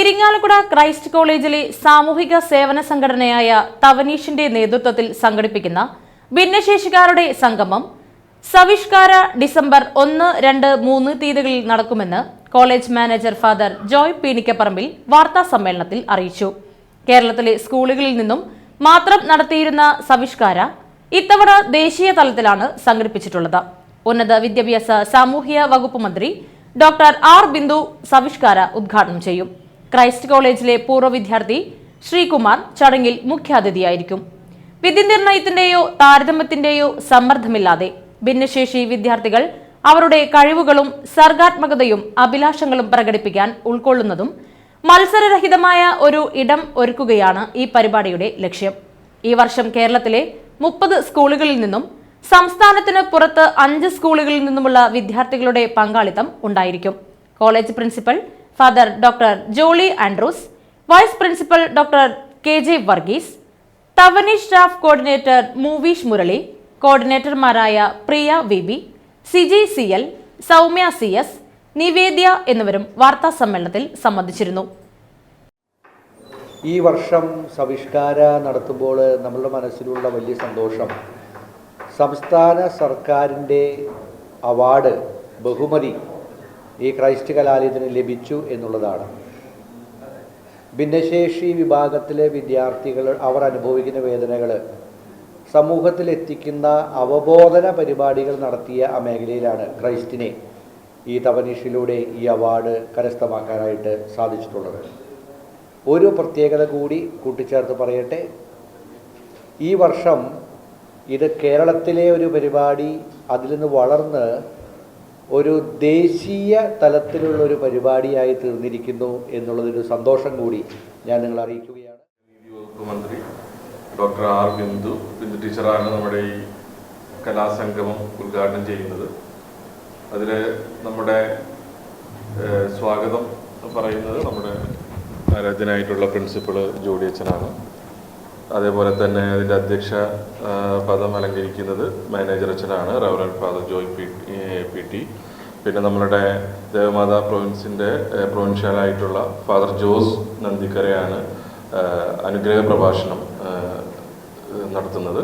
Irinjalakuda Christ കോളേജിലെ സാമൂഹിക സേവന സംഘടനയായ തവനീഷിന്റെ നേതൃത്വത്തിൽ സംഘടിപ്പിക്കുന്ന ഭിന്നശേഷിക്കാരുടെ സംഗമം സവിഷ്കാര ഡിസംബർ ഒന്ന് രണ്ട് മൂന്ന് തീയതികളിൽ നടക്കുമെന്ന് college manager father Joy Peenikkaparambil വാർത്താ സമ്മേളനത്തിൽ അറിയിച്ചു. കേരളത്തിലെ സ്കൂളുകളിൽ നിന്നും മാത്രം നടത്തിയിരുന്ന സവിഷ്കാര ഇത്തവണ ദേശീയ തലത്തിലാണ് സംഘടിപ്പിച്ചിട്ടുള്ളത്. ഉന്നത വിദ്യാഭ്യാസ സാമൂഹ്യ വകുപ്പ് മന്ത്രി ഡോക്ടർ ആർ ബിന്ദു സവിഷ്കാര ഉദ്ഘാടനം ചെയ്യും. ക്രൈസ്റ്റ് കോളേജിലെ പൂർവ വിദ്യാർത്ഥി ശ്രീകുമാർ ചടങ്ങിൽ മുഖ്യാതിഥിയായിരിക്കും. വിധിനിർണയത്തിന്റെയോ താരതമ്യത്തിന്റെയോ സമ്മർദ്ദമില്ലാതെ ഭിന്നശേഷി വിദ്യാർത്ഥികൾ അവരുടെ കഴിവുകളും സർഗാത്മകതയും അഭിലാഷങ്ങളും പ്രകടിപ്പിക്കാൻ ഉൾക്കൊള്ളുന്നതും മത്സരരഹിതമായ ഒരു ഇടം ഒരുക്കുകയാണ് ഈ പരിപാടിയുടെ ലക്ഷ്യം. ഈ വർഷം കേരളത്തിലെ മുപ്പത് സ്കൂളുകളിൽ നിന്നും സംസ്ഥാനത്തിന് പുറത്ത് അഞ്ച് സ്കൂളുകളിൽ നിന്നുമുള്ള വിദ്യാർത്ഥികളുടെ പങ്കാളിത്തം ഉണ്ടായിരിക്കും. College principal father doctor Jolly Andrews vice principal doctor K J Varghese Thavaneesh staff coordinator Moovish Murali കോർഡിനേറ്റർമാരായ Priya V B Siji C L Soumya C S Nivedya എന്നിവരും വാർത്താ സമ്മേളനത്തിൽ സംബന്ധിച്ചിരുന്നു. ഈ വർഷം സവിഷ്കാര നടത്തുമ്പോൾ നമ്മളുടെ മനസ്സിലുള്ള വലിയ സന്തോഷം. സംസ്ഥാന സർക്കാരിന്റെ അവാർഡ് ബഹുമതി ഈ ക്രൈസ്റ്റ് കലാലയത്തിന് ലഭിച്ചു എന്നുള്ളതാണ്. ഭിന്നശേഷി വിഭാഗത്തിലെ വിദ്യാർത്ഥികൾ അവർ അനുഭവിക്കുന്ന വേദനകൾ. സമൂഹത്തിൽ എത്തിക്കുന്ന അവബോധന പരിപാടികൾ നടത്തിയ ആ മേഖലയിലാണ് ക്രൈസ്റ്റിനെ ഈ തവനീഷിലൂടെ ഈ അവാർഡ് കരസ്ഥമാക്കാനായിട്ട് സാധിച്ചിട്ടുള്ളത്. ഒരു പ്രത്യേകത കൂടി കൂട്ടിച്ചേർത്ത് പറയട്ടെ. ഈ വർഷം ഇത് കേരളത്തിലെ ഒരു പരിപാടി അതിൽ നിന്ന് വളർന്ന് ഒരു ദേശീയ തലത്തിലുള്ള ഒരു പരിപാടിയായി തീർന്നിരിക്കുന്നു എന്നുള്ളതൊരു സന്തോഷം കൂടി ഞാൻ നിങ്ങളെ അറിയിക്കുകയാണ്. നീതി വകുപ്പ് മന്ത്രി ഡോക്ടർ ആർ ബിന്ദു ബിന്ദു ടീച്ചറാണ് നമ്മുടെ ഈ കലാസംഗമം ഉദ്ഘാടനം ചെയ്യുന്നത്. അതിൽ നമ്മുടെ സ്വാഗതം പറയുന്നത് നമ്മുടെ ആരാധ്യനായിട്ടുള്ള പ്രിൻസിപ്പൾ ജോഡി അച്ഛനാണ് അതേപോലെ തന്നെ അതിന്റെ അധ്യക്ഷ പദം അലങ്കരിക്കുന്നത് മാനേജർ അച്ഛനാണ് reverend father Joy P P T. പിന്നെ നമ്മളുടെ ദേവമാതാ പ്രൊവിൻസിന്റെ പ്രൊവിൻഷ്യലായിട്ടുള്ള ഫാദർ ജോസ് നന്ദിക്കരയാണ് അനുഗ്രഹ പ്രഭാഷണം നടത്തുന്നത്.